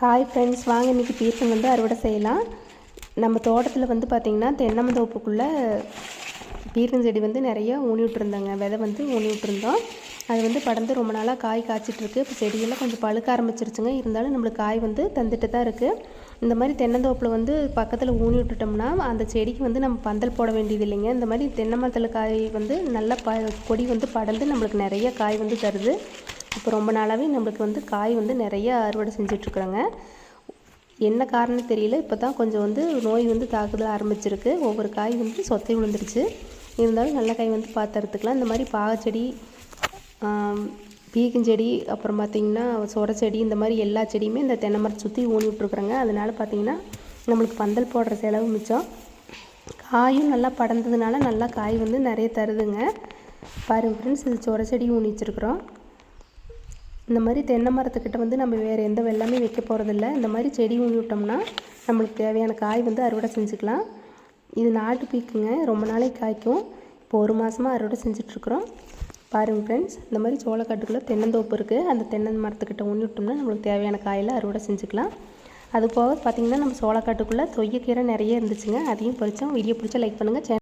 Hi friends வாங்க இன்றைக்கி பீர்க்கம் வந்து அறுவடை செய்யலாம். நம்ம தோட்டத்தில் வந்து பார்த்திங்கன்னா தென்னமந்தோப்புக்குள்ளே பீர்க்கம் செடி வந்து நிறைய ஊனி விட்டுருந்தாங்க. விதை வந்து ஊனி விட்டுருந்தோம். அது வந்து படர்ந்து ரொம்ப நாளாக காய் காய்ச்சிட்ருக்கு இப்போ செடியெல்லாம் கொஞ்சம் பழுக்க ஆரம்பிச்சிருச்சுங்க. இருந்தாலும் நம்மளுக்கு காய் வந்து தந்துட்டு தான் இருக்குது இந்த மாதிரி தென்னந்தோப்பில் வந்து பக்கத்தில் ஊனி விட்டுட்டோம்னா அந்த செடிக்கு வந்து நம்ம பந்தல் போட வேண்டியது இல்லைங்க. இந்த மாதிரி தென்னை மரத்தில் காய் வந்து நல்லா ப கொடி வந்து படர்ந்து நம்மளுக்கு நிறைய காய் வந்து தருது. இப்போ ரொம்ப நாளாகவே நம்மளுக்கு வந்து காய் வந்து நிறைய அறுவடை செஞ்சிட்ருக்குறோங்க. என்ன காரணம் தெரியல இப்போ தான் கொஞ்சம் வந்து நோய் வந்து தாக்குதல் ஆரம்பிச்சிருக்கு. ஒவ்வொரு காய் வந்து சொத்தை விழுந்துருச்சு. இருந்தாலும் நல்ல காய் வந்து பார்த்து இந்த மாதிரி பாகச்செடி பீக்கஞ்செடி அப்புறம் பார்த்திங்கன்னா சொர செடி இந்த மாதிரி எல்லா செடியுமே இந்த தென்னை மரம் சுற்றி ஊனி விட்ருக்குறோங்க அதனால் பார்த்திங்கன்னா நம்மளுக்கு பந்தல் போடுற செலவு மிச்சம். காயும் நல்லா படர்ந்ததுனால நல்லா காய் வந்து நிறைய தருதுங்க. பாருங்கள் ஃப்ரெண்ட்ஸ் இது சொர ஊனி வச்சுருக்குறோம். இந்த மாதிரி தென்னை மரத்துக்கிட்ட வந்து நம்ம வேறு எந்த வெள்ளாமே வைக்க போகிறதில்ல இந்த மாதிரி செடி ஊனி விட்டோம்னா நம்மளுக்கு தேவையான காய் வந்து அறுவடை செஞ்சுக்கலாம். இது நாட்டு பீக்குங்க ரொம்ப நாளைக்கு காய்க்கும். இப்போ ஒரு மாதமாக அறுவடை செஞ்சிட்ருக்குறோம். பாருங்கள் ஃப்ரெண்ட்ஸ் இந்த மாதிரி சோளக்காட்டுக்குள்ளே தென்னந்தோப்பு இருக்குது அந்த தென்னை மரத்துக்கிட்ட ஊனி விட்டோம்னா நம்மளுக்கு தேவையான காயெல்லாம் அறுவடை செஞ்சுக்கலாம். அது போக பார்த்திங்கன்னா நம்ம சோளக்காட்டுக்குள்ளே தொய்யக்கீரை நிறைய இருந்துச்சுங்க. அதையும் பறித்தோம் வீடியோ பிடிச்சா லைக் பண்ணுங்கள்